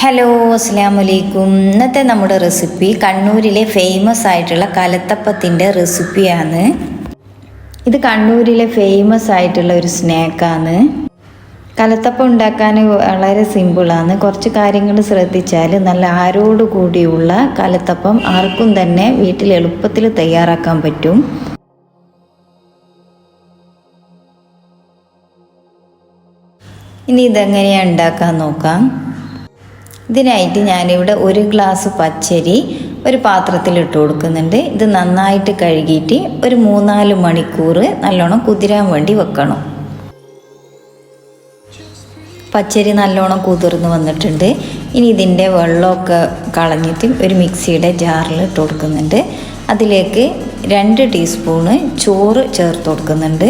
Hello അസ്സാമലൈക്കും ഇന്നത്തെ നമ്മുടെ റെസിപ്പി കണ്ണൂരിലെ ഫേമസ് ആയിട്ടുള്ള കലത്തപ്പത്തിന്റെ റെസിപ്പിയാണ് ഇത് കണ്ണൂരിലെ ഫേമസ് ആയിട്ടുള്ള ഒരു സ്നാക്കാണ് കലത്തപ്പം ഉണ്ടാക്കാൻ വളരെ സിമ്പിളാണ് കുറച്ച് കാര്യങ്ങൾ ശ്രദ്ധിച്ചാൽ നല്ല ആരോട് കൂടിയുള്ള കലത്തപ്പം ആർക്കും തന്നെ വീട്ടിൽ എളുപ്പത്തിൽ തയ്യാറാക്കാൻ പറ്റും. ഇനി ഇതെങ്ങനെയാണ് ഉണ്ടാക്കാൻ നോക്കാം. ഇതിനായിട്ട് ഞാനിവിടെ ഒരു ഗ്ലാസ് പച്ചരി ഒരു പാത്രത്തിൽ ഇട്ട് കൊടുക്കുന്നുണ്ട്. ഇത് നന്നായിട്ട് കഴുകിയിട്ട് ഒരു മൂന്നാൽ മണിക്കൂർ നല്ലോണം കുതിരാൻ വേണ്ടി വെക്കണം. പച്ചരി നല്ലോണം കുതിർന്ന് വന്നിട്ടുണ്ട്. ഇനി ഇതിന്റെ വെള്ളമൊക്കെ കളഞ്ഞിട്ട് ഒരു മിക്സിയുടെ ജാറിൽ ഇട്ട് കൊടുക്കുന്നുണ്ട്. അതിലേക്ക് രണ്ട് ടീസ്പൂണ് ചോറ് ചേർത്ത് കൊടുക്കുന്നുണ്ട്.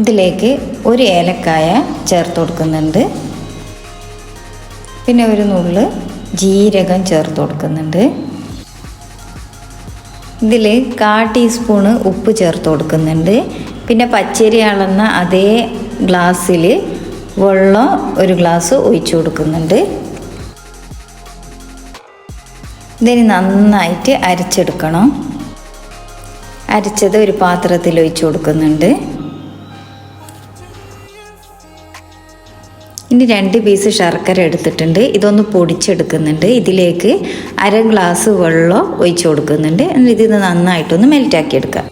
ഇതിലേക്ക് ഒരു ഏലക്കായ ചേർത്ത് കൊടുക്കുന്നുണ്ട്. പിന്നെ ഒരു നുള്ള് ജീരകം ചേർത്ത് കൊടുക്കുന്നുണ്ട്. ഇതിൽ കാ ടീസ്പൂണ് ഉപ്പ് ചേർത്ത് കൊടുക്കുന്നുണ്ട്. പിന്നെ പച്ചരി അളന്ന അതേ ഗ്ലാസ്സിൽ വെള്ളം ഒരു ഗ്ലാസ് ഒഴിച്ചു കൊടുക്കുന്നുണ്ട്. ഇതിന് നന്നായിട്ട് അരച്ചെടുക്കണം. അരച്ചത് ഒരു പാത്രത്തിൽ ഒഴിച്ചു കൊടുക്കുന്നുണ്ട്. ഇനി രണ്ട് പീസ് ശർക്കര എടുത്തിട്ടുണ്ട്. ഇതൊന്ന് പൊടിച്ചെടുക്കുന്നുണ്ട്. ഇതിലേക്ക് അര ഗ്ലാസ് വെള്ളം ഒഴിച്ചു കൊടുക്കുന്നുണ്ട്. എന്നിട്ട് ഇത് നന്നായിട്ടൊന്ന് മെൽറ്റാക്കി എടുക്കുക.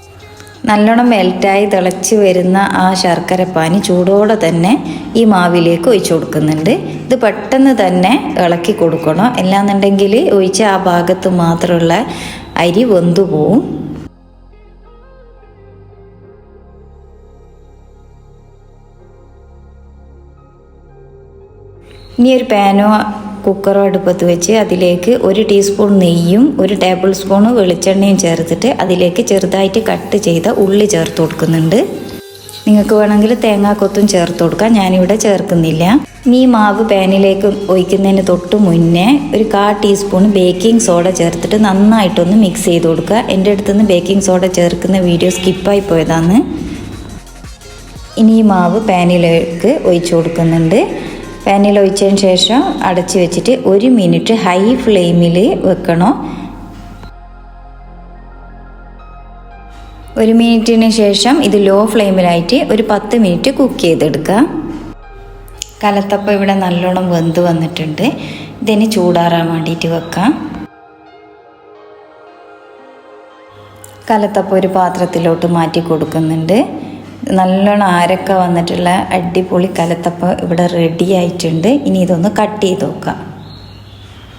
നല്ലോണം മെൽറ്റായി തിളച്ച് വരുന്ന ആ ശർക്കര പാനി ചൂടോടെ തന്നെ ഈ മാവിലേക്ക് ഒഴിച്ചു കൊടുക്കുന്നുണ്ട്. ഇത് പെട്ടെന്ന് തന്നെ ഇളക്കി കൊടുക്കണം. അല്ലാന്നുണ്ടെങ്കിൽ ഒഴിച്ച ആ ഭാഗത്ത് മാത്രമുള്ള അരി വെന്തു പോവും ഇനി ഒരു പാനോ കുക്കറോ അടുപ്പത്ത് വെച്ച് അതിലേക്ക് ഒരു ടീസ്പൂൺ നെയ്യും ഒരു ടേബിൾ സ്പൂൺ വെളിച്ചെണ്ണയും ചേർത്തിട്ട് അതിലേക്ക് ചെറുതായിട്ട് കട്ട് ചെയ്ത ഉള്ളി ചേർത്ത് കൊടുക്കുന്നുണ്ട്. നിങ്ങൾക്ക് വേണമെങ്കിൽ തേങ്ങാക്കൊത്തും ചേർത്ത് കൊടുക്കാം. ഞാനിവിടെ ചേർക്കുന്നില്ല. ഇനി ഈ മാവ് പാനിലേക്ക് ഒഴിക്കുന്നതിന് തൊട്ട് മുന്നേ ഒരു കാ ടീസ്പൂൺ ബേക്കിംഗ് സോഡ ചേർത്തിട്ട് നന്നായിട്ടൊന്ന് മിക്സ് ചെയ്ത് കൊടുക്കുക. എന്റെ അടുത്തുനിന്ന് ബേക്കിംഗ് സോഡ ചേർക്കുന്ന വീഡിയോ സ്കിപ്പായി പോയതാണ്. ഇനി ഈ മാവ് പാനിലേക്ക് ഒഴിച്ചു കൊടുക്കുന്നുണ്ട്. പാനിൽ ഒഴിച്ചതിന് ശേഷം അടച്ച് വെച്ചിട്ട് ഒരു മിനിറ്റ് ഹൈ ഫ്ലെയിമിൽ വെക്കണം? ഒരു മിനിറ്റിന് ശേഷം ഇത് ലോ ഫ്ലെയിമിലായിട്ട് ഒരു പത്ത് മിനിറ്റ് കുക്ക് ചെയ്തെടുക്കുക. കലത്തപ്പം ഇവിടെ നല്ലോണം വെന്ത് വന്നിട്ടുണ്ട്. ഇതിന് ചൂടാറാൻ വേണ്ടിയിട്ട് വെക്കാം. കലത്തപ്പം ഒരു പാത്രത്തിലോട്ട് മാറ്റി കൊടുക്കുന്നുണ്ട്. നല്ലോണം ആരൊക്കെ വന്നിട്ടുള്ള അടിപൊളി കലത്തപ്പം ഇവിടെ റെഡി ആയിട്ടുണ്ട്. ഇനി ഇതൊന്ന് കട്ട് ചെയ്ത് നോക്കാം.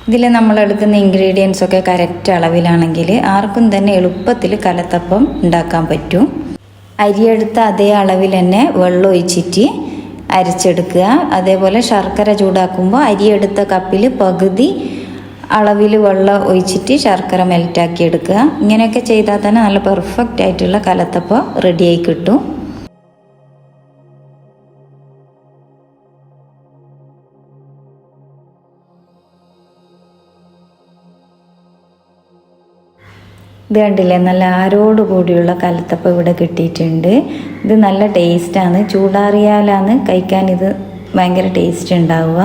ഇതിൽ നമ്മൾ എടുക്കുന്ന ഇൻഗ്രീഡിയൻസ് ഒക്കെ കറക്റ്റ് അളവിലാണെങ്കിൽ ആർക്കും തന്നെ എളുപ്പത്തിൽ കലത്തപ്പം ഉണ്ടാക്കാൻ പറ്റും. അരിയെടുത്ത അതേ അളവിൽ തന്നെ വെള്ളം ഒഴിച്ചിട്ട് അരച്ചെടുക്കുക. അതേപോലെ ശർക്കര ചൂടാക്കുമ്പോൾ അരിയെടുത്ത കപ്പിൽ പകുതി അളവിൽ വെള്ളം ഒഴിച്ചിട്ട് ശർക്കര മെൽറ്റാക്കി എടുക്കുക. ഇങ്ങനെയൊക്കെ ചെയ്താൽ തന്നെ നല്ല പെർഫെക്റ്റ് ആയിട്ടുള്ള കലത്തപ്പം റെഡിയായി കിട്ടും. ഇത് കണ്ടില്ലേ നല്ല ആരോട് കൂടിയുള്ള കലത്തപ്പം ഇവിടെ കിട്ടിയിട്ടുണ്ട്. ഇത് നല്ല ടേസ്റ്റാണ്. ചൂടാറിയാലാണ് കഴിക്കാൻ ഇത് ഭയങ്കര ടേസ്റ്റ് ഉണ്ടാവുക.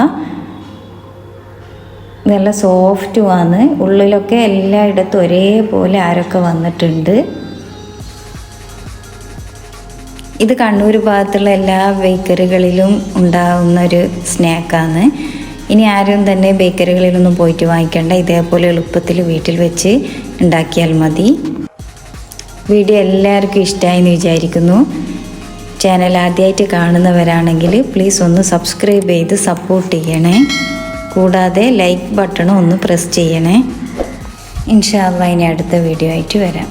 നല്ല സോഫ്റ്റുമാണ് ഉള്ളിലൊക്കെ എല്ലായിടത്തും ഒരേപോലെ ആരൊക്കെ വന്നിട്ടുണ്ട്. ഇത് കണ്ണൂർ ഭാഗത്തുള്ള എല്ലാ ബേക്കറികളിലും ഉണ്ടാകുന്ന ഒരു സ്നാക്കാണ്. ഇനി ആരും തന്നെ ബേക്കറികളിലൊന്നും പോയിട്ട് വാങ്ങിക്കേണ്ട. ഇതേപോലെ എളുപ്പത്തിൽ വീട്ടിൽ വെച്ച് ഉണ്ടാക്കിയാൽ മതി. വീഡിയോ എല്ലാവർക്കും ഇഷ്ടമായി എന്ന് വിചാരിക്കുന്നു. ചാനൽ ആദ്യമായിട്ട് കാണുന്നവരാണെങ്കിൽ പ്ലീസ് ഒന്ന് സബ്സ്ക്രൈബ് ചെയ്ത് സപ്പോർട്ട് ചെയ്യണേ. കൂടാതെ ലൈക്ക് ബട്ടണും ഒന്ന് പ്രസ് ചെയ്യണേ. ഇൻഷാല്ല ഇനി അടുത്ത വീഡിയോ ആയിട്ട് വരാം.